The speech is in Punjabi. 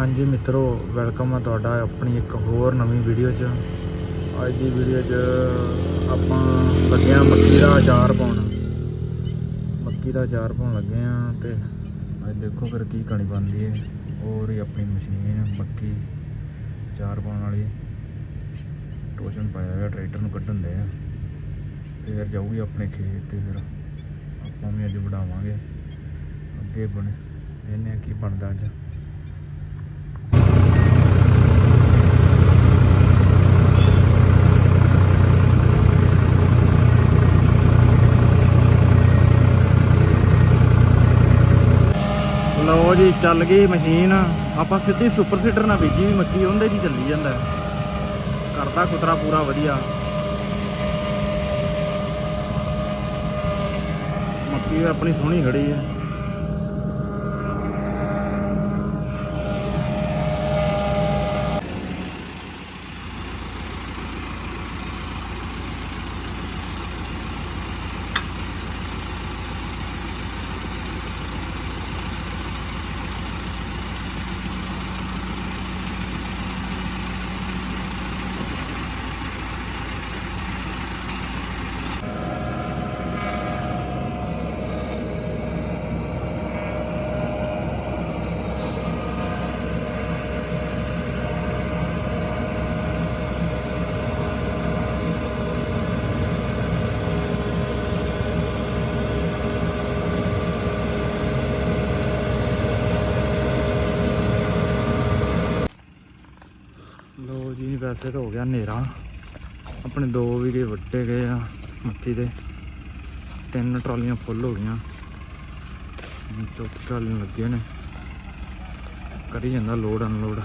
ਹਾਂਜੀ ਮਿੱਤਰੋ ਵੈਲਕਮ ਆ ਤੁਹਾਡਾ ਆਪਣੀ ਇੱਕ ਹੋਰ ਨਵੀਂ ਵੀਡੀਓ 'ਚ। ਅੱਜ ਦੀ ਵੀਡੀਓ 'ਚ ਆਪਾਂ ਲੱਗੇ ਆ ਮੱਕੀ ਦਾ ਅਚਾਰ ਪਾਉਣ। ਮੱਕੀ ਦਾ ਅਚਾਰ ਪਾਉਣ ਲੱਗੇ ਆ ਤੇ ਅੱਜ ਦੇਖੋ ਫਿਰ ਕੀ ਕਹਾਣੀ ਬਣਦੀ ਹੈ ਹੋਰ ਹੀ ਆਪਣੀ ਮਸ਼ੀਨ ਮੱਕੀ ਅਚਾਰ ਪਾਉਣ ਵਾਲੀ। ਟੋਸ਼ਨ ਪਾਇਆ ਹੋਇਆ, ਟਰੈਕਟਰ ਨੂੰ ਕੱਢਣ ਦੇ ਆ। ਤੇ ਫਿਰ ਜਾਊਗੀ ਆਪਣੇ ਖੇਤ ਤੇ ਫਿਰ ਆਪਾਂ ਵੀ ਅੱਜ ਵਡਾਵਾਂਗੇ ਅੱਗੇ ਬਣੇ ਇਹਨੇ ਕੀ ਬਣਦਾ ਅੱਜ। ਲਓ ਜੀ, ਚੱਲ ਗਈ ਮਸ਼ੀਨ। ਆਪਾਂ ਸਿੱਧੀ ਸੁਪਰ ਸੀਡਰ ਨਾਲ ਬੀਜੀ ਵੀ ਮੱਕੀ, ਉਹਦੇ 'ਚ ਹੀ ਚੱਲੀ ਜਾਂਦਾ। ਹੈ। ਕਰਦਾ ਕੁਤਰਾ ਪੂਰਾ ਵਧੀਆ। ਮੱਕੀ ਆਪਣੀ ਸੋਹਣੀ ਖੜੀ ਹੈ। ਲੋ ਜੀ, ਵੈਸੇ ਤਾਂ ਹੋ ਗਿਆ ਹਨੇਰਾ। ਆਪਣੇ ਦੋ ਵੀਗੇ ਵੱਡੇ ਗਏ ਆ ਮੱਕੀ ਦੇ। ਤਿੰਨ ਟਰਾਲੀਆਂ ਫੁੱਲ ਹੋ ਗਈਆਂ। ਚੌਥੀ ਟਰਾਲੀ ਲੱਗੇ ਨੇ। ਕਰੀ ਜਾਂਦਾ ਲੋਡ ਅਨਲੋਡ